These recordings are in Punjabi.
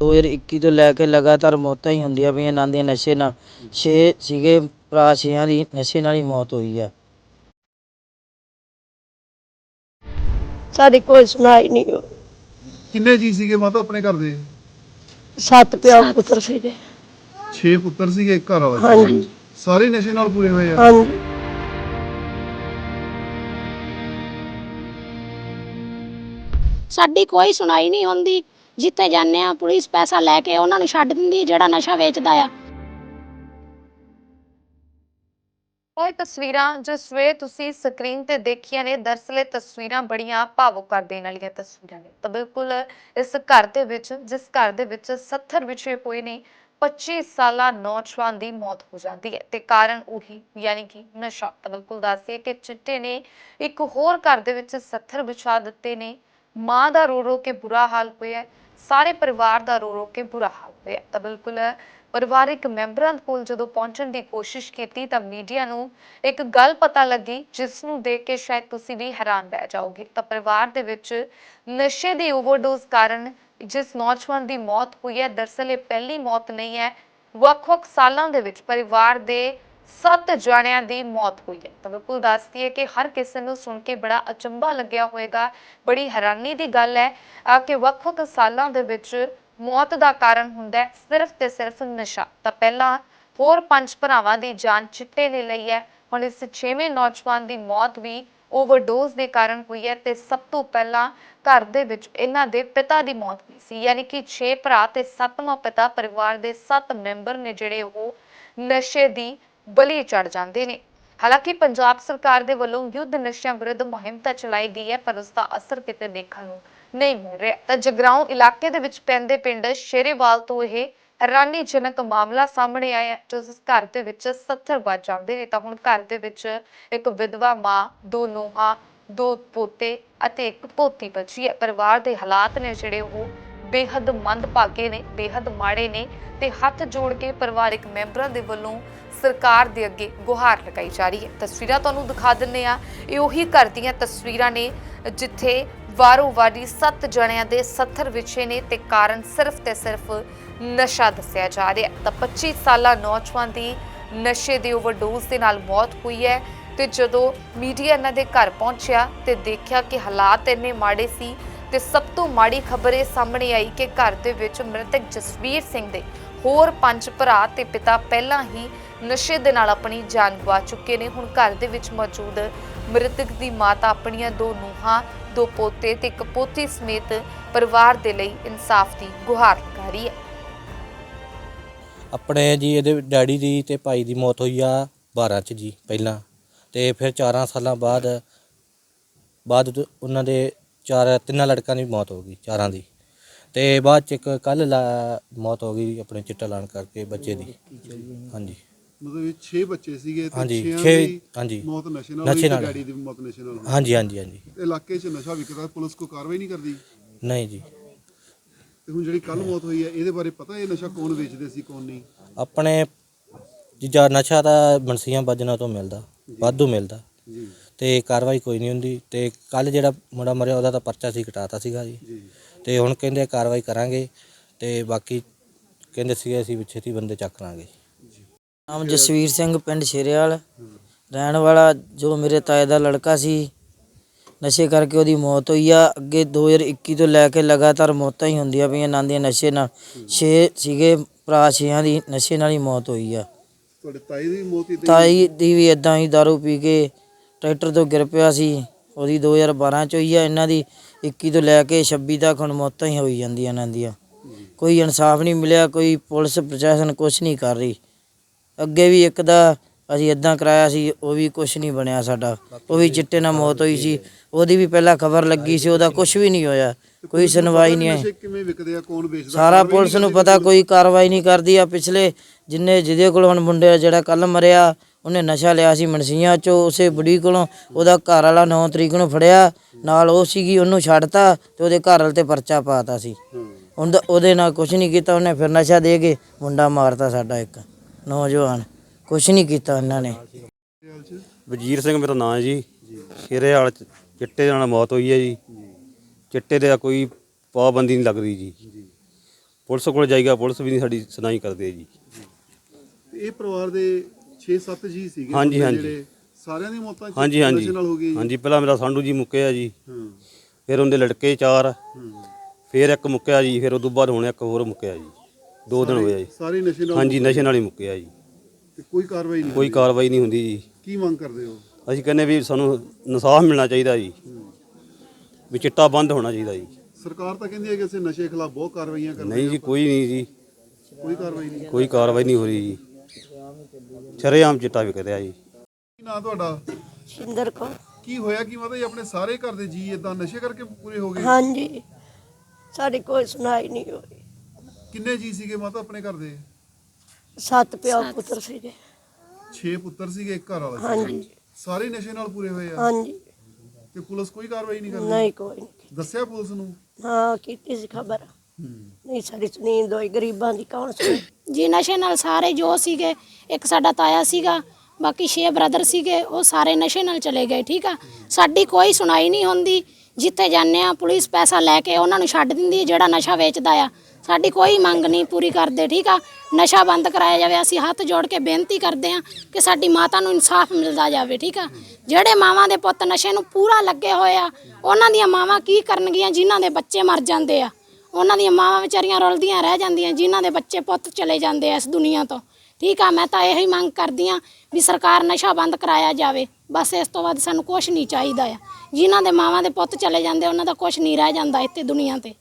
2021 ਤੋਂ ਲੈ ਕੇ ਲਗਾਤਾਰ ਮੌਤਾਂ ਹੀ ਹੁੰਦੀਆਂ ਪਈਆਂ ਇਹਨਾਂ ਦੀਆਂ ਨਸ਼ੇ ਨਾਲ। 6 ਸੀਗੇ ਭਰਾ ਛੇਆਂ ਦੀ ਨਸ਼ੇ ਨਾਲ ਹੀ ਮੌਤ ਹੋਈ ਆ। ਸਾਡੀ ਕੋਈ ਸੁਣਾਈ ਨਹੀਂ ਕਿੰਨੇ ਜੀ ਸੀਗੇ ਮਾਤਾ ਆਪਣੇ ਘਰ ਦੇ? ਸੱਤ ਪਿਓ ਪੁੱਤਰ ਸੀਗੇ। 6 ਪੁੱਤਰ ਸੀਗੇ ਇੱਕ ਘਰ ਵਾਲਾ ਹਾਂਜੀ। ਸਾਰੇ ਨਸ਼ੇ ਨਾਲ ਪੂਰੇ ਹੋਏ ਆ? ਹਾਂਜੀ। ਸਾਡੀ ਕੋਈ ਸੁਣਾਈ ਨਹੀਂ ਹੁੰਦੀ। ਜਿੱਥੇ ਜਾਂਦੇ ਆ, ਪੁਲਿਸ ਪੈਸਾ ਲੈ ਕੇ ਉਹਨਾਂ ਨੂੰ ਛੱਡ ਦਿੰਦੀ ਜਿਹੜਾ ਨਸ਼ਾ ਵੇਚਦਾ ਆ। ਉਹ ਇਹ ਤਸਵੀਰਾਂ ਜੋ ਸਵੇਰੇ ਤੁਸੀਂ ਸਕਰੀਨ ਤੇ ਦੇਖੀਆਂ ਨੇ, ਦਰਅਸਲ ਇਹ ਤਸਵੀਰਾਂ ਬੜੀਆਂ ਭਾਵੁਕ ਕਰ ਦੇਣ ਵਾਲੀਆਂ ਤਸਵੀਰਾਂ ਨੇ। ਤਾਂ ਬਿਲਕੁਲ ਇਸ ਘਰ ਦੇ ਵਿੱਚ, ਜਿਸ ਘਰ ਦੇ ਵਿੱਚ 70 ਵਿਛੇ ਪਏ ਨੇ 25 ਸਾਲਾ ਨੌਜਵਾਨ ਦੀ ਮੌਤ ਹੋ ਜਾਂਦੀ ਹੈ। ਤੇ ਕਾਰਨ ਉਹੀ, ਯਾਨੀ ਕਿ ਨਸ਼ਾ। ਤਾਂ ਬਿਲਕੁਲ ਦੱਸਿਏ ਕਿ ਚਿੱਟੇ ਨੇ ਇੱਕ ਹੋਰ ਘਰ ਦੇ ਵਿੱਚ 70 ਵਿਛਾ ਦਿੱਤੇ ਨੇ। ਮਾਂ ਦਾ ਰੋ ਰੋ ਕੇ ਬੁਰਾ ਹਾਲ ਹੋਇਆ ਸਾਰੇ ਪਰਿਵਾਰ ਦਾ ਰੋ ਰੋ ਕੇ ਬੁਰਾ ਹਾਲ ਹੋਇਆ ਤਾਂ ਬਿਲਕੁਲ, ਪਰਿਵਾਰਿਕ ਮੈਂਬਰਾਂ ਕੋਲ ਜਦੋਂ ਪਹੁੰਚਣ ਦੀ ਕੋਸ਼ਿਸ਼ ਕੀਤੀ ਤਾਂ ਮੀਡੀਆ ਨੂੰ ਇੱਕ ਗੱਲ ਪਤਾ ਲੱਗੀ, ਜਿਸ ਨੂੰ ਦੇਖ ਕੇ ਸ਼ਾਇਦ ਤੁਸੀਂ ਵੀ ਹੈਰਾਨ ਰਹਿ ਜਾਓਗੇ। ਤਾਂ ਪਰਿਵਾਰ ਦੇ ਵਿੱਚ ਨਸ਼ੇ ਦੀ ਓਵਰਡੋਜ਼ ਕਾਰਨ ਜਿਸ ਨੌਜਵਾਨ ਦੀ ਮੌਤ ਹੋਈ ਹੈ ਦਰਅਸਲ ਇਹ ਪਹਿਲੀ ਮੌਤ ਨਹੀਂ ਹੈ, ਵੱਖ-ਵੱਖ ਸਾਲਾਂ ਦੇ ਵਿੱਚ ਪਰਿਵਾਰ ਦੇ ਸੱਤ ਜਣਿਆਂ ਦੀ ਮੌਤ ਹੋਈ ਹੈ। ਤਾਂ ਬਿਲਕੁਲ ਦੱਸਦੀ ਹੈ ਕਿ ਹਰ ਕਿਸੇ ਨੂੰ ਸੁਣ ਕੇ ਬੜਾ ਅਚੰਭਾ ਲੱਗਿਆ ਹੋਵੇਗਾ। ਬੜੀ ਹੈਰਾਨੀ ਦੀ ਗੱਲ ਹੈ ਕਿ ਵੱਖ-ਵੱਖ ਸਾਲਾਂ ਦੇ ਵਿੱਚ ਮੌਤ ਦਾ ਕਾਰਨ ਹੁੰਦਾ ਹੈ, ਸਿਰਫ ਤੇ ਸਿਰਫ ਨਸ਼ਾ। ਤਾਂ ਪਹਿਲਾਂ ਹੋਰ ਪੰਜ ਭਰਾਵਾਂ ਦੀ ਜਾਨ ਚਿੱਟੇ ਨੇ ਲਈ ਹੈ। ਹੁਣ ਇਸ ਛੇਵੇਂ ਨੌਜਵਾਨ ਦੀ ਮੌਤ ਵੀ ਓਵਰਡੋਜ਼ ਦੇ ਕਾਰਨ ਹੋਈ ਹੈ ਤੇ ਸਭ ਤੋਂ ਪਹਿਲਾਂ ਘਰ ਦੇ ਵਿੱਚ ਇਹਨਾਂ ਦੇ ਪਿਤਾ ਦੀ ਮੌਤ ਹੋਈ ਸੀ। ਯਾਨੀ ਕਿ 6 ਭਰਾ ਤੇ ਸੱਤਵਾਂ ਪਿਤਾ ਪਰਿਵਾਰ ਦੇ 7 ਮੈਂਬਰ ਨੇ ਜਿਹੜੇ ਉਹ ਨਸ਼ੇ ਦੀ ਬਲੀ ਚੜ ਜਾਂਦੇ ਨੇ। ਹਾਲਾਂਕਿ ਪੰਜਾਬ ਸਰਕਾਰ ਦੇ ਵੱਲੋਂ ਯੁੱਧ ਨਸ਼ਿਆਂ ਵਿਰੁੱਧ ਮੁਹਿੰਮ ਤਾਂ ਚਲਾਈ ਗਈ ਹੈ ਪਰ ਉਸ ਦਾ ਅਸਰ ਕਿਤੇ ਦੇਖਣ ਨੂੰ ਨਹੀਂ ਮਿਲ ਰਿਹਾ। ਤਾਂ ਜਗਰਾਉਂ ਇਲਾਕੇ ਦੇ ਵਿੱਚ ਪੈਂਦੇ ਪਿੰਡ ਸ਼ੇਰੇਵਾਲ ਤੋਂ ਇਹ ਹੈਰਾਨੀਜਨਕ ਮਾਮਲਾ ਸਾਹਮਣੇ ਆਇਆ ਹੈ, ਜਿਸ ਘਰ ਦੇ ਵਿੱਚ 70 ਵੱਜ ਜਾਂਦੇ ਨੇ। ਤਾਂ ਹੁਣ ਘਰ ਦੇ ਵਿੱਚ ਇੱਕ ਵਿਧਵਾ ਮਾਂ ਦੋ ਨੂੰਹਾਂ ਦੋ ਪੋਤੇ ਅਤੇ ਇੱਕ ਪੋਤੀ ਬਚੀ ਹੈ। ਪਰਿਵਾਰ ਦੇ ਹਾਲਾਤ ਨੇ ਜਿਹੜੇ ਉਹ ਬੇਹੱਦ ਮੰਦਭਾਗੇ ਨੇ, ਬੇਹੱਦ ਮਾੜੇ ਨੇ ਤੇ ਹੱਥ ਜੋੜ ਕੇ ਪਰਿਵਾਰਕ ਮੈਂਬਰਾਂ ਦੇ ਵੱਲੋਂ ਸਰਕਾਰ ਦੇ ਅੱਗੇ ਗੁਹਾਰ ਲਗਾਈ ਜਾ ਰਹੀ ਹੈ। ਤਸਵੀਰਾਂ ਤੁਹਾਨੂੰ ਦਿਖਾ ਦਿੰਨੇ ਆ ਇਹ ਉਹੀ ਘਰ ਦੀਆਂ ਤਸਵੀਰਾਂ ਨੇ ਜਿੱਥੇ ਵਾਰੋ ਵਾਰੀ ਸੱਤ ਜਣਿਆਂ ਦੇ 70 ਵਿਛੇ ਨੇ ਤੇ ਕਾਰਨ ਸਿਰਫ ਤੇ ਸਿਰਫ ਨਸ਼ਾ ਦੱਸਿਆ ਜਾ ਰਿਹਾ ਤਾਂ 25 ਸਾਲਾ ਨੌਜਵਾਨ ਦੀ ਨਸ਼ੇ ਦੇ ਓਵਰਡੋਜ਼ ਦੇ ਨਾਲ ਮੌਤ ਹੋਈ ਹੈ ਤੇ ਜਦੋਂ ਮੀਡੀਆ ਇਹਨਾਂ ਦੇ ਘਰ ਪਹੁੰਚਿਆ ਤੇ ਦੇਖਿਆ ਕਿ ਹਾਲਾਤ ਇੰਨੇ ਮਾੜੇ ਸੀ ਤੇ ਸਭ ਤੋਂ ਮਾੜੀ ਖਬਰ ਇਹ ਸਾਹਮਣੇ ਆਈ ਕਿ ਘਰ ਦੇ ਵਿੱਚ ਮ੍ਰਿਤਕ ਜਸਵੀਰ ਸਿੰਘ ਦੇ ਹੋਰ ਪੰਜ ਭਰਾ ਤੇ ਪਿਤਾ ਪਹਿਲਾਂ ਹੀ ਨਸ਼ੇ ਦੇ ਨਾਲ ਆਪਣੀ ਜਾਨ ਗਵਾ ਚੁੱਕੇ ਨੇ। ਹੁਣ ਘਰ ਦੇ ਵਿੱਚ ਮੌਜੂਦ ਮ੍ਰਿਤਕ ਦੀ ਮਾਤਾ ਆਪਣੀਆਂ ਦੋ ਨੂੰਹਾਂ, ਦੋ ਪੋਤੇ ਤੇ ਇੱਕ ਪੋਤੀ ਸਮੇਤ ਪਰਿਵਾਰ ਦੇ ਲਈ ਇਨਸਾਫ ਦੀ ਗੁਹਾਰ ਲਗਾ ਰਹੀ ਹੈ। ਆਪਣੇ ਜੀ, ਇਹਦੇ ਡੈਡੀ ਦੀ ਤੇ ਭਾਈ ਦੀ ਮੌਤ ਹੋਈ ਆ 12 ਚ ਜੀ, ਪਹਿਲਾਂ। ਤੇ ਫਿਰ 4 ਸਾਲਾਂ ਬਾਅਦ ਬਾਅਦ ਉਹਨਾਂ ਦੇ ਚਾਰ ਤਿੰਨਾਂ ਲੜਕਾਂ ਦੀ ਮੌਤ ਹੋ ਗਈ ਚਾਰਾਂ ਦੀ। ਤੇ ਬਾਅਦ ਚ ਇੱਕ ਕੱਲ ਮੌਤ ਹੋ ਗਈ ਆਪਣੇ ਚਿੱਟਾ ਲਾਣ ਕਰਕੇ ਬੱਚੇ ਦੀ। ਹਾਂਜੀ। ਮਤਲਬ ਇਹ 6 ਬੱਚੇ ਸੀਗੇ ਤੇ ਹਾਂਜੀ, 6 ਛੇ- ਦੀ ਹਾਂਜੀ। ਮੌਤ ਨਸ਼ੇ ਨਾਲ ਹੋਈ ਤੇ। ਡੈਡੀ ਦੀ ਮੌਤ ਨਸ਼ੇ ਨਾਲ ਹੋਈ। ਹਾਂਜੀ ਹਾਂਜੀ ਹਾਂਜੀ। ਤੇ ਇਲਾਕੇ 'ਚ ਨਸ਼ਾ ਵਿਕਦਾ ਪੁਲਿਸ ਕੋਈ ਕਾਰਵਾਈ ਨਹੀਂ ਕਰਦੀ? ਨਹੀਂ ਜੀ। ਤੇ ਹੁਣ ਜਿਹੜੀ ਕੱਲ ਮੌਤ ਹੋਈ ਹੈ ਇਹਦੇ ਬਾਰੇ ਪਤਾ ਇਹ ਨਸ਼ਾ ਕੌਣ ਵੇਚਦੇ ਸੀ ਕੌਣ ਨਹੀਂ? ਆਪਣੇ ਜਿੱਜਾ ਨਸ਼ਾ ਤਾਂ ਮਨਸੀਆਂ ਵੱਜਣਾ ਤੋਂ ਮਿਲਦਾ ਵਾਧੂ ਮਿਲਦਾ। ਜੀ। ਤੇ ਕਾਰਵਾਈ ਕੋਈ ਨਹੀਂ ਹੁੰਦੀ ਤੇ ਕੱਲ ਜਿਹੜਾ ਮੁੰਡਾ ਮਰਿਆ ਉਹਦਾ ਤਾਂ ਪਰਚਾ ਸੀ ਕਟਾਤਾ ਸੀਗਾ ਜੀ। ਤੇ ਹੁਣ ਕਹਿੰਦੇ ਕਾਰਵਾਈ ਕਰਾਂਗੇ ਤੇ ਬਾਕੀ ਕਹਿੰਦੇ ਸੀਗੇ ਅਸੀਂ ਛੇਤੀ ਬੰਦੇ ਚੱਕ ਲਾਂਗੇ ਨਾਮ ਜਸਵੀਰ ਸਿੰਘ ਪਿੰਡ ਸ਼ੇਰੇਵਾਲ ਰਹਿਣ ਵਾਲਾ ਜੋ ਮੇਰੇ ਤਾਏ ਦਾ ਲੜਕਾ ਸੀ ਨਸ਼ੇ ਕਰਕੇ ਉਹਦੀ ਮੌਤ ਹੋਈ ਆ। ਅੱਗੇ 2021 ਤੋਂ ਲੈ ਕੇ ਲਗਾਤਾਰ ਮੌਤਾਂ ਹੀ ਹੁੰਦੀਆਂ ਪਈਆਂ ਇਹਨਾਂ ਦੀਆਂ ਨਸ਼ੇ ਨਾਲ। 6 ਸੀਗੇ ਭਰਾ ਛੇਆਂ ਦੀ ਨਸ਼ੇ ਨਾਲ ਹੀ ਮੌਤ ਹੋਈ ਆ। ਤੁਹਾਡੇ ਤਾਈ ਦੀ ਮੌਤ ਹੀ ਤਾਈ ਦੀ ਵੀ ਇਦਾਂ ਹੀ दारू ਪੀ ਕੇ ਟਰੈਕਟਰ ਤੋਂ ਗਿਰ ਪਿਆ ਸੀ। ਉਹਦੀ 2012 ਚ ਹੋਈ ਆ, ਇਹਨਾਂ ਦੀ 21 ਤੋਂ ਲੈ ਕੇ 26 ਤੱਕ ਹੁਣ ਮੌਤਾਂ ਹੀ ਹੋਈ ਜਾਂਦੀਆਂ ਇਹਨਾਂ ਦੀਆਂ ਕੋਈ ਇਨਸਾਫ ਨਹੀਂ ਮਿਲਿਆ, ਕੋਈ ਪੁਲਿਸ ਪ੍ਰਸ਼ਾਸਨ ਕੁਝ ਨਹੀਂ ਕਰ ਰਹੀ। ਅੱਗੇ ਵੀ ਇੱਕ ਦਾ ਅਸੀਂ ਇਦਾਂ ਕਰਾਇਆ ਸੀ, ਉਹ ਵੀ ਕੁਝ ਨਹੀਂ ਬਣਿਆ ਸਾਡਾ। ਉਹ ਵੀ ਚਿੱਟੇ ਨਾਲ ਮੌਤ ਹੋਈ ਸੀ। ਉਹਦੀ ਵੀ ਪਹਿਲਾਂ ਖਬਰ ਲੱਗੀ ਸੀ, ਉਹਦਾ ਕੁਝ ਵੀ ਨਹੀਂ ਹੋਇਆ। ਕੋਈ ਸੁਣਵਾਈ ਨਹੀਂ ਆਈ। ਕਿਵੇਂ ਵਿਕਦੇ ਆ ਕੌਣ ਵੇਚਦਾ ਸਾਰਾ ਪੁਲਿਸ ਨੂੰ ਪਤਾ, ਕੋਈ ਕਾਰਵਾਈ ਨਹੀਂ ਕਰਦੀ ਆ। ਪਿਛਲੇ ਜਿੰਨੇ ਜਿਹਦੇ ਕੋਲ ਹੁਣ ਮੁੰਡੇ ਜਿਹੜਾ ਕੱਲ ਮਰਿਆ ਉਹਨੇ ਨਸ਼ਾ ਲਿਆ ਸੀ ਮਨਸੀਆਂ ਚੋਂ ਉਸੇ ਬੁੜੀ ਕੋਲੋਂ। ਉਹਦਾ ਘਰ ਵਾਲਾ 9 ਤਰੀਕ ਨੂੰ ਫੜਿਆ। ਨਾਲ ਉਹ ਸੀਗੀ ਉਹਨੂੰ ਛੱਡਤਾ ਤੇ ਉਹਦੇ ਘਰ ਵਾਲੇ ਤੇ ਪਰਚਾ ਪਾਤਾ ਸੀ। ਉਹਦਾ ਉਹਦੇ ਨਾਲ ਕੁਝ ਨਹੀਂ ਕੀਤਾ ਉਹਨੇ ਫਿਰ ਨਸ਼ਾ ਦੇ ਕੇ ਮੁੰਡਾ ਮਾਰਤਾ ਸਾਡਾ ਇੱਕ ਨੌਜਵਾਨ। ਕੁਝ ਨਹੀਂ ਕੀਤਾ ਉਹਨਾਂ ਨੇ। ਵਜੀਰ ਸਿੰਘ ਮੇਰਾ ਨਾਂ ਹੈ ਜੀ। ਖੇਰੇ ਵਾਲ ਚਿੱਟੇ ਨਾਲ ਮੌਤ ਹੋਈ ਹੈ ਜੀ। ਚਿੱਟੇ ਦੇ ਕੋਈ ਪਾਬੰਦੀ ਨਹੀਂ ਲੱਗਦੀ ਜੀ। ਪੁਲਿਸ ਕੋਲ ਜਾਈਗਾ ਪੁਲਿਸ ਵੀ ਨਹੀਂ ਸਾਡੀ ਸੁਣਾਈ ਕਰਦੇ ਜੀ। ਇਹ ਪਰਿਵਾਰ ਦੇ 6-7 ਜੀ ਸੀਗੇ ਹਾਂਜੀ, ਹਾਂਜੀ। ਜਿਹੜੇ ਸਾਰਿਆਂ ਦੀ ਮੌਤਾਂ ਹਾਂਜੀ ਹਾਂਜੀ। ਨਸ਼ੇ ਨਾਲ ਹੋ ਗਈ ਹਾਂਜੀ ਪਹਿਲਾਂ ਮੇਰਾ ਸਾਂਢੂ ਜੀ ਮੁੱਕਿਆ ਜੀ। ਹਾਂ। ਫਿਰ ਉਹਦੇ ਲੜਕੇ ਚਾਰ। ਹਾਂ। ਫਿਰ ਇੱਕ ਮੁੱਕਿਆ ਜੀ ਫਿਰ ਉਦੋਂ ਬਾਅਦ ਹੁਣ ਇੱਕ ਹੋਰ ਮੁੱਕਿਆ ਜੀ। ਦੋ ਦਿਨ ਹੋਏ ਆ ਜੀ। ਸਾਰੇ ਨਸ਼ੇ ਨਾਲ ਹਾਂਜੀ ਨਸ਼ੇ ਨਾਲ ਹੀ ਮੁੱਕਿਆ ਜੀ। ਤੇ ਕੋਈ ਕਾਰਵਾਈ ਨਹੀਂ ਕੋਈ ਹੋਈ। ਕਾਰਵਾਈ ਨਹੀਂ ਹੁੰਦੀ ਜੀ। ਕੀ ਮੰਗ ਕਰਦੇ ਹੋ? ਅਸੀਂ ਕਹਿੰਦੇ ਵੀ ਸਾਨੂੰ ਇਨਸਾਫ ਮਿਲਣਾ ਚਾਹੀਦਾ ਜੀ। ਵੀ ਚਿੱਟਾ ਬੰਦ ਹੋਣਾ ਚਾਹੀਦਾ ਜੀ। ਸਰਕਾਰ ਤਾਂ ਕਹਿੰਦੀ ਹੈ ਕਿ ਅਸੀਂ ਨਸ਼ੇ ਖਿਲਾਫ ਬਹੁਤ ਕਾਰਵਾਈਆਂ ਕਰਨੀ ਨਹੀਂ ਜੀ ਕੋਈ ਨਹੀਂ ਜੀ। ਕੋਈ ਕਾਰਵਾਈ ਨਹੀਂ। ਕੋਈ ਕਾਰਵਾਈ ਨਹੀਂ ਹੋ ਰਹੀ ਜੀ। ਸ਼ਰੇਆਮ ਚਿੱਟਾ ਵਿਕ ਰਿਹਾ ਜੀ। ਕੀ ਨਾਂ ਤੁਹਾਡਾ? ਸ਼ਿੰਦਰ ਕੋ ਕੀ ਹੋਇਆ ਕੀ ਮਤਲਬ ਆਪਣੇ ਸਾਰੇ ਘਰ ਦੇ ਜੀ ਇਦਾਂ ਨਸ਼ੇ ਕਰਕੇ ਪੂਰੇ ਹੋ ਗਏ? ਹਾਂਜੀ। ਸਾਡੀ ਕੋਈ ਸੁਣਾਈ ਨਹੀਂ ਹੋਈ। ਕਿੰਨੇ ਜੀ ਸੀਗੇ ਮਾਤਾ ਆਪਣੇ ਘਰ ਦੇ? ਸੱਤ ਪਿਓ ਪੁੱਤਰ ਸੀਗੇ। 6 ਪੁੱਤਰ ਸੀਗੇ ਇੱਕ ਘਰ ਵਾਲਾ ਸੀ। ਹਾਂਜੀ। ਸਾਰੇ ਨਸ਼ੇ ਨਾਲ ਪੂਰੇ ਹੋਏ ਆ? ਹਾਂਜੀ। ਤੇ ਪੁਲਿਸ ਕੋਈ ਕਾਰਵਾਈ ਨਹੀਂ ਕਰਦੀ? ਨਹੀਂ ਕੋਈ ਨਹੀਂ ਦੱਸਿਆ ਪੁਲਿਸ ਨੂੰ? ਹਾਂ ਕੀਤੀ ਸੀ ਖਬਰ। ਨਹੀਂ ਸਾਡੀ ਨੀਂਦ ਹੋਈ ਗਰੀਬਾਂ ਦੀ ਕੌਣ ਸੁਣੇ ਜੀ ਨਸ਼ੇ ਨਾਲ ਸਾਰੇ ਜੋ ਸੀਗੇ, ਇੱਕ ਸਾਡਾ ਤਾਇਆ ਸੀਗਾ, ਬਾਕੀ ਛੇ ਬ੍ਰਦਰ ਸੀਗੇ, ਉਹ ਸਾਰੇ ਨਸ਼ੇ ਨਾਲ ਚਲੇ ਗਏ, ਠੀਕ ਆ? ਸਾਡੀ ਕੋਈ ਸੁਣਾਈ ਨਹੀਂ ਹੁੰਦੀ, ਜਿੱਥੇ ਜਾਂਦੇ ਆ ਪੁਲਿਸ ਪੈਸਾ ਲੈ ਕੇ ਉਹਨਾਂ ਨੂੰ ਛੱਡ ਦਿੰਦੀ ਹੈ ਜਿਹੜਾ ਨਸ਼ਾ ਵੇਚਦਾ ਆ। ਸਾਡੀ ਕੋਈ ਮੰਗ ਨਹੀਂ ਪੂਰੀ ਕਰਦੇ, ਠੀਕ ਆ? ਨਸ਼ਾ ਬੰਦ ਕਰਾਇਆ ਜਾਵੇ, ਅਸੀਂ ਹੱਥ ਜੋੜ ਕੇ ਬੇਨਤੀ ਕਰਦੇ ਆ ਕਿ ਸਾਡੀ ਮਾਤਾ ਨੂੰ ਇਨਸਾਫ ਮਿਲਦਾ ਜਾਵੇ, ਠੀਕ ਆ? ਜਿਹੜੇ ਮਾਵਾਂ ਦੇ ਪੁੱਤ ਨਸ਼ੇ ਨੂੰ ਪੂਰਾ ਲੱਗੇ ਹੋਏ ਆ, ਉਹਨਾਂ ਦੀਆਂ ਮਾਵਾਂ ਕੀ ਕਰਨਗੀਆਂ ਜਿਨ੍ਹਾਂ ਦੇ ਬੱਚੇ ਮਰ ਜਾਂਦੇ ਆ? ਉਹਨਾਂ ਦੀਆਂ ਮਾਵਾਂ ਵਿਚਾਰੀਆਂ ਰੁਲਦੀਆਂ ਰਹਿ ਜਾਂਦੀਆਂ ਜਿਨ੍ਹਾਂ ਦੇ ਬੱਚੇ ਪੁੱਤ ਚਲੇ ਜਾਂਦੇ ਆ ਇਸ ਦੁਨੀਆ ਤੋਂ। ਠੀਕ ਆ ਮੈਂ ਤਾਂ ਇਹੀ ਮੰਗ ਕਰਦੀ ਆ ਵੀ ਸਰਕਾਰ ਨਸ਼ਾ ਬੰਦ ਕਰਾਇਆ ਜਾਵੇ। ਬਸ ਇਸ ਤੋਂ ਬਾਅਦ ਸਾਨੂੰ ਕੁਝ ਨਹੀਂ ਚਾਹੀਦਾ ਆ। ਜਿਨ੍ਹਾਂ ਦੇ ਮਾਵਾਂ ਦੇ ਪੁੱਤ ਚਲੇ ਜਾਂਦੇ ਉਹਨਾਂ ਦਾ ਕੁਝ ਨਹੀਂ ਰਹਿ ਜਾਂਦਾ ਇੱਥੇ ਦੁਨੀਆ ਤੇ।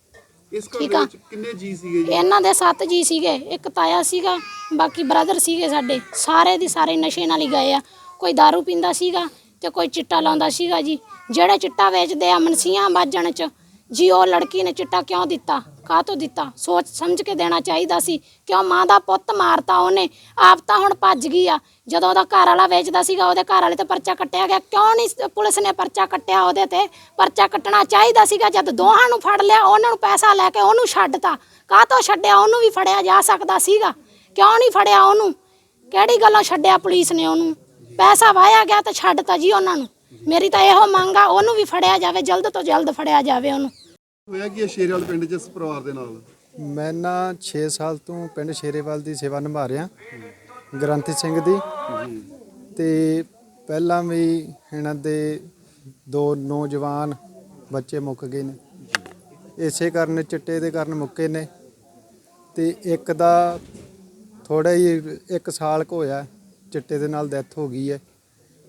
ਇਸ ਘਰ ਠੀਕ ਦੇ ਆ। ਵਿੱਚ ਕਿੰਨੇ ਜੀ ਸੀਗੇ ਜੀ? ਇਹਨਾਂ ਦੇ ਸੱਤ ਜੀ ਸੀਗੇ ਇੱਕ ਤਾਇਆ ਸੀਗਾ ਬਾਕੀ ਬ੍ਰਦਰ ਸੀਗੇ ਸਾਡੇ। ਸਾਰੇ ਦੀ ਸਾਰੇ ਨਸ਼ੇ ਨਾਲ ਹੀ ਗਏ ਆ। ਕੋਈ दारू ਪੀਂਦਾ ਸੀਗਾ ਤੇ ਕੋਈ ਚਿੱਟਾ ਲਾਉਂਦਾ ਸੀਗਾ ਜੀ। ਜਿਹੜੇ ਚਿੱਟਾ ਵੇਚਦੇ ਆ ਮਨਸੀਆਂ ਬਾਜਣ ਚ ਜੀ ਉਹ ਲੜਕੀ ਨੇ ਚਿੱਟਾ ਕਿਉਂ ਦਿੱਤਾ? ਕਾਹ ਤੋਂ ਦਿੱਤਾ? ਸੋਚ ਸਮਝ ਕੇ ਦੇਣਾ ਚਾਹੀਦਾ ਸੀ। ਕਿਉਂ ਮਾਂ ਦਾ ਪੁੱਤ ਮਾਰਤਾ ਉਹਨੇ? ਆਪ ਤਾਂ ਹੁਣ ਭੱਜ ਗਈ ਆ। ਜਦੋਂ ਉਹਦਾ ਘਰ ਵਾਲਾ ਵੇਚਦਾ ਸੀਗਾ, ਉਹਦੇ ਘਰ ਵਾਲੇ ਤੇ ਪਰਚਾ ਕੱਟਿਆ ਗਿਆ। ਕਿਉਂ ਨਹੀਂ ਪੁਲਿਸ ਨੇ ਪਰਚਾ ਕੱਟਿਆ ਉਹਦੇ ਤੇ? ਪਰਚਾ ਕੱਟਣਾ ਚਾਹੀਦਾ ਸੀਗਾ। ਜਦ ਦੋਹਾਂ ਨੂੰ ਫੜ ਲਿਆ, ਉਹਨਾਂ ਨੂੰ ਪੈਸਾ ਲੈ ਕੇ ਉਹਨੂੰ ਛੱਡਤਾ। ਕਾਹਤੋਂ ਛੱਡਿਆ? ਉਹਨੂੰ ਵੀ ਫੜਿਆ ਜਾ ਸਕਦਾ ਸੀਗਾ। ਕਿਉਂ ਨਹੀਂ ਫੜਿਆ ਉਹਨੂੰ? ਕਿਹੜੀ ਗੱਲੋਂ ਛੱਡਿਆ ਪੁਲਿਸ ਨੇ ਉਹਨੂੰ? ਪੈਸਾ ਵਾਇਆ ਗਿਆ ਤਾਂ ਛੱਡਤਾ ਜੀ ਉਹਨਾਂ ਨੂੰ। ਮੇਰੀ ਤਾਂ ਇਹੋ ਮੰਗ ਆ, ਉਹਨੂੰ ਵੀ ਫੜਿਆ ਜਾਵੇ, ਜਲਦ ਤੋਂ ਜਲਦ ਫੜਿਆ ਜਾਵੇ ਉਹਨੂੰ। ਹੋਇਆ ਕੀ ਸ਼ੇਰਵਾਲ ਪਿੰਡ 'ਚ ਇਸ ਪਰਿਵਾਰ ਦੇ ਨਾਲ? ਮੈਂ ਨਾ 6 ਸਾਲ ਤੋਂ ਪਿੰਡ ਸ਼ੇਰੇਵਾਲ ਦੀ ਸੇਵਾ ਨਿਭਾ ਰਿਹਾ, ਗ੍ਰੰਥੀ ਸਿੰਘ ਦੀ। ਤੇ ਪਹਿਲਾਂ ਵੀ ਇਹਨਾਂ ਦੇ ਦੋ ਨੌਜਵਾਨ ਬੱਚੇ ਮੁੱਕ ਗਏ ਨੇ। ਇਸੇ ਕਾਰਨ ਚਿੱਟੇ ਦੇ ਕਾਰਨ ਮੁੱਕੇ ਨੇ। ਤੇ ਇੱਕ ਦਾ ਥੋੜਾ ਹੀ ਇੱਕ ਸਾਲ ਕੁ ਹੋਇਆ, ਚਿੱਟੇ ਦੇ ਨਾਲ ਡੈਥ ਹੋ ਗਈ ਹੈ।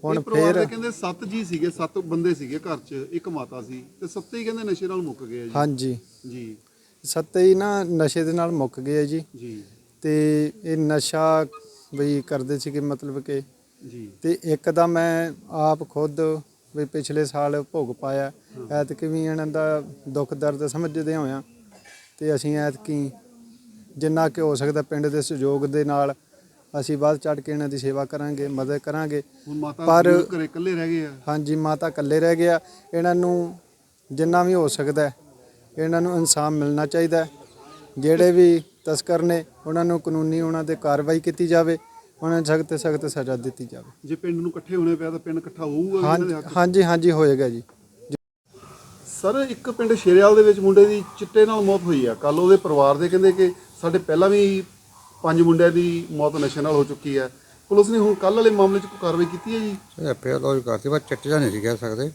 ਹੁਣ ਫੇਰ ਕਹਿੰਦੇ 7 ਜੀ ਸੀਗੇ 7 ਬੰਦੇ ਸੀਗੇ ਘਰ 'ਚ ਇੱਕ ਮਾਤਾ ਸੀ। ਤੇ ਸੱਤੇ ਹੀ ਕਹਿੰਦੇ ਨਸ਼ੇ ਨਾਲ ਮੁੱਕ ਗਏ ਆ ਹਾਂਜੀ। ਜੀ। ਜੀ ਸੱਤੇ ਹੀ ਨਾ ਨਸ਼ੇ ਦੇ ਨਾਲ ਮੁੱਕ ਗਏ ਆ ਜੀ। ਜੀ। ਤੇ ਇਹ ਨਸ਼ਾ ਵੀ ਕਰਦੇ ਸੀਗੇ ਮਤਲਬ ਕਿ ਜੀ। ਤੇ ਇੱਕ ਦਾ ਮੈਂ ਆਪ ਖੁਦ ਵੀ ਪਿਛਲੇ ਸਾਲ ਭੋਗ ਪਾਇਆ। ਐਤਕੀ ਵੀ ਇਹਨਾਂ ਦਾ ਦੁੱਖ ਦਰਦ ਸਮਝਦੇ ਹੋਇਆ ਤੇ ਅਸੀਂ ਐਤਕੀ ਜਿੰਨਾ ਕਿ ਹੋ ਸਕਦਾ ਪਿੰਡ ਦੇ ਸਹਿਯੋਗ ਦੇ ਨਾਲ ਅਸੀਂ ਵੱਧ ਚੜ ਕੇ ਇਹਨਾਂ ਦੀ ਸੇਵਾ ਕਰਾਂਗੇ ਮਦਦ ਕਰਾਂਗੇ। ਹੁਣ ਮਾਤਾ ਪਰ- ਬਜ਼ੁਰਗ ਘਰੇ ਇਕੱਲੇ ਰਹਿ ਗਏ ਆ। ਹਾਂਜੀ ਮਾਤਾ ਇਕੱਲੇ ਰਹਿ ਗਿਆ। ਇਹਨਾਂ ਨੂੰ ਜਿੰਨਾ ਵੀ ਹੋ ਸਕਦਾ ਹੈ, ਇਹਨਾਂ ਨੂੰ ਇਨਸਾਫ ਮਿਲਣਾ ਚਾਹੀਦਾ ਹੈ। ਜਿਹੜੇ ਵੀ ਤਸਕਰ ਨੇ ਉਹਨਾਂ ਨੂੰ ਕਾਨੂੰਨੀ ਉਹਨਾਂ ਤੇ ਕਾਰਵਾਈ ਕੀਤੀ ਜਾਵੇ ਉਹਨਾਂ ਨੂੰ ਸਖਤ ਸਖਤ ਸਜ਼ਾ ਦਿੱਤੀ ਜਾਵੇ। ਜੇ ਪਿੰਡ ਨੂੰ ਇਕੱਠੇ ਹੋਣੇ ਪਿਆ ਤਾਂ ਪਿੰਡ ਇਕੱਠਾ ਹੋਊਗਾ ਇਹਨਾਂ ਦੇ ਹਾਂਜੀ ਹੱਕ 'ਚ? ਹਾਂਜੀ ਹਾਂਜੀ ਹੋਏਗਾ ਜੀ। ਸਰ ਇੱਕ ਪਿੰਡ ਸ਼ੇਰੇਵਾਲ ਦੇ ਵਿੱਚ ਮੁੰਡੇ ਦੀ ਚਿੱਟੇ ਨਾਲ ਮੌਤ ਹੋਈ ਆ। ਕੱਲ ਉਹਦੇ ਪਰਿਵਾਰ ਦੇ ਕਹਿੰਦੇ ਕਿ ਸਾਡੇ ਪਹਿਲਾਂ ਵੀ ਪੰਜ ਮੁੰਡਿਆਂ ਦੀ ਮੌਤ ਨਸ਼ੇ ਨਾਲ ਹੋ ਚੁੱਕੀ ਹੈ। ਪੁਲਿਸ ਨੇ ਹੁਣ ਕੱਲ ਵਾਲੇ ਮਾਮਲੇ 'ਚ ਕੋਈ ਕਾਰਵਾਈ ਕੀਤੀ ਹੈ ਜੀ? ਐਫਆਈਆਰ ਲੌਜ ਕਰਤੀ ਪਰ ਚਿੱਟੇ ਦਾ ਨਹੀਂ ਸੀ ਕਹਿ ਸਕਦੇ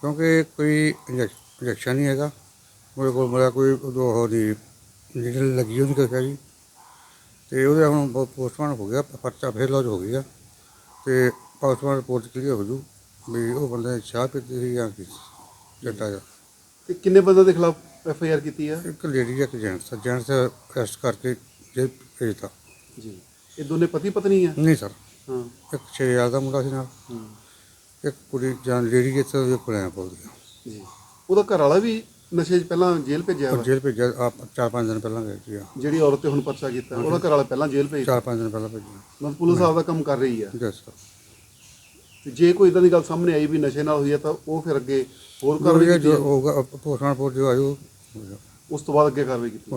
ਕਿਉਂਕਿ ਕੋਈ ਇੰਜੈਕਸ਼ਨ ਨਹੀਂ ਹੈਗਾ। ਮੇਰੇ ਕੋਲ ਮੇਰਾ ਕੋਈ ਉਦੋਂ ਉਹ ਦੀ ਨੀਡਲ ਲੱਗੀ ਉਹਦੀ ਕੋਈ ਜੀ। ਤੇ ਉਹਦੇ ਹੁਣ ਪੋਸਟਮਾਰਟਮ ਹੋ ਗਿਆ ਪਰਚਾ ਫੇਰ ਲੌਜ ਹੋ ਗਿਆ ਤੇ ਪੋਸਟਮਾਰਟਮ ਰਿਪੋਰਟ ਕਲੀਅਰ ਹੋ ਜੂ ਵੀ ਉਹ ਬੰਦੇ ਨੇ ਚਾਹ ਪੀਤੀ ਸੀ ਜਾਂ ਕੀ ਜੱਟਾ ਜਿਹਾ। ਤੇ ਕਿੰਨੇ ਬੰਦਿਆਂ ਦੇ ਖਿਲਾਫ ਐਫ ਆਈ ਆਰ ਕੀਤੀ ਹੈ? ਇੱਕ ਲੇਡੀ ਇੱਕ ਜੈਂਟਸ ਜੈਂਟਸ ਅਰੈਸਟ ਕਰਕੇ ਜੇਲ੍ਹ ਭੇਜਤਾ ਜੀ। ਇਹ ਦੋਨੇ ਪਤੀ ਪਤਨੀ ਆ? ਨਹੀਂ ਸਰ। ਹਾਂ। ਇੱਕ ਛੇ ਹਜ਼ਾਰ ਦਾ ਮੁੰਡਾ ਸੀ ਨਾਲ। ਹੂੰ, ਇੱਕ ਕੁੜੀ ਜਾਂ ਲੇਡੀ ਜਿੱਥੇ ਉਹਦੇ ਕੋਲ ਆਇਆ ਬੋਲਦੀ ਜੀ। ਉਹਦਾ ਘਰ ਵਾਲਾ ਵੀ ਨਸ਼ੇ 'ਚ ਪਹਿਲਾਂ ਜੇਲ੍ਹ ਭੇਜਿਆ ਉਹ ਵਾ ਜੇਲ੍ਹ ਭੇਜਿਆ ਆਪ ਚਾਰ ਪੰਜ ਦਿਨ ਪਹਿਲਾਂ ਗਏ ਸੀ ਜਿਹੜੀ ਔਰਤ ਤੇ ਹੁਣ ਪਰਚਾ ਕੀਤਾ ਉਹਦਾ ਘਰ ਵਾਲਾ ਪਹਿਲਾਂ ਜੇਲ੍ਹ ਭੇਜ ਚਾਰ ਪੰਜ ਦਿਨ ਪਹਿਲਾਂ ਭੇਜਿਆ। ਮਤਲਬ ਪੁਲਿਸ ਆਪਦਾ ਕੰਮ ਕਰ ਰਹੀ ਆ? ਜਸ ਸਰ ਤੇ ਜੇ ਕੋਈ ਇਦਾਂ ਦੀ ਗੱਲ ਸਾਹਮਣੇ ਆਈ ਵੀ ਨਸ਼ੇ ਨਾਲ ਹੋਈ ਹੈ ਤਾਂ ਉਹ ਫਿਰ ਅੱਗੇ ਹੋਰ ਕਾਰਵਾਈ ਜੋ ਕੀਤੀ ਜੋ ਜਾਊ। ਹੋਊਗਾ ਪੋਸਟਮਾਰਟਮ ਰਿਪੋਰਟ ਜੋ ਆਇਓ ਉਸ ਤੋਂ ਬਾਅਦ ਅੱਗੇ ਕਾਰਵਾਈ ਕੀਤੀ